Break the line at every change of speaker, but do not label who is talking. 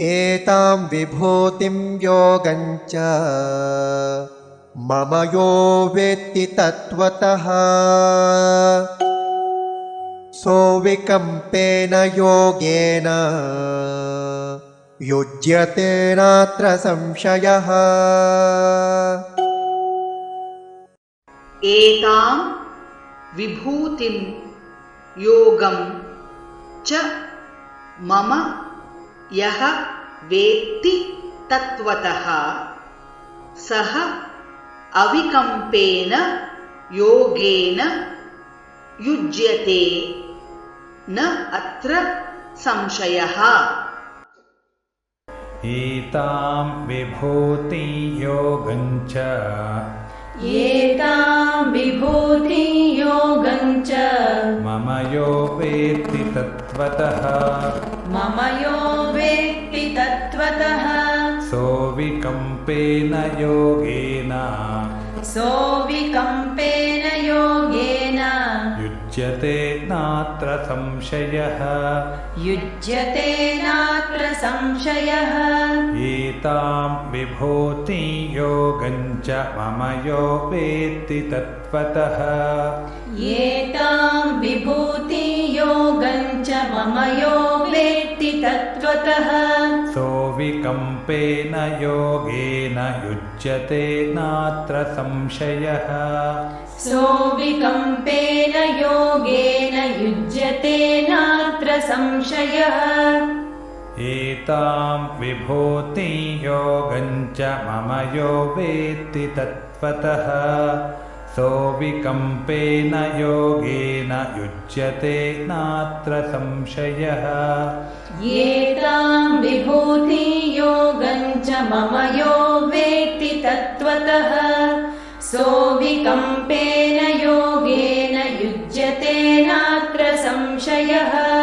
एतां विभूतिं योगं च मम यो वेत्ति तत्त्वतः। सोऽविकम्पेन योगेन युज्यते नात्र संशयः।
एतां विभूतिं योगं च मम यः वेत्ति तत्त्वतः। सः अविकम्पेन योगेन युज्यते। न अत्र संशयः।
एतां विभूतियोगं च।
एतां विभूतियोगं च
मम यो वेत्ति तत्त्वतः।
मम यो वेत्ति तत्त्वतः।
सोऽविकम्पेन योगेन।
सोऽविकम्पेन योगेन
युज्यते नात्र संशयः।
युज्यते नात्र संशयः।
एतां विभूतियोगं च मम यो वेत्ति तत्त्वतः।
एतां विभूतियोगं च मम यो वेत्ति तत्त्वतः।
सोऽविकम्पेन योगेन युज्यते नात्र संशयः।
सोऽविकम्पेन संशयः।
एतां विभूति योगञ्च मम यो वेत्ति तत्त्वतः। सोऽविकम्पेन योगेन युज्यते नात्र संशयः।
एतां विभूति योगं च मम यो वेत्ति तत्त्वतः। सोऽविकम्पेन योगेन युज्यते नात्र संशयः।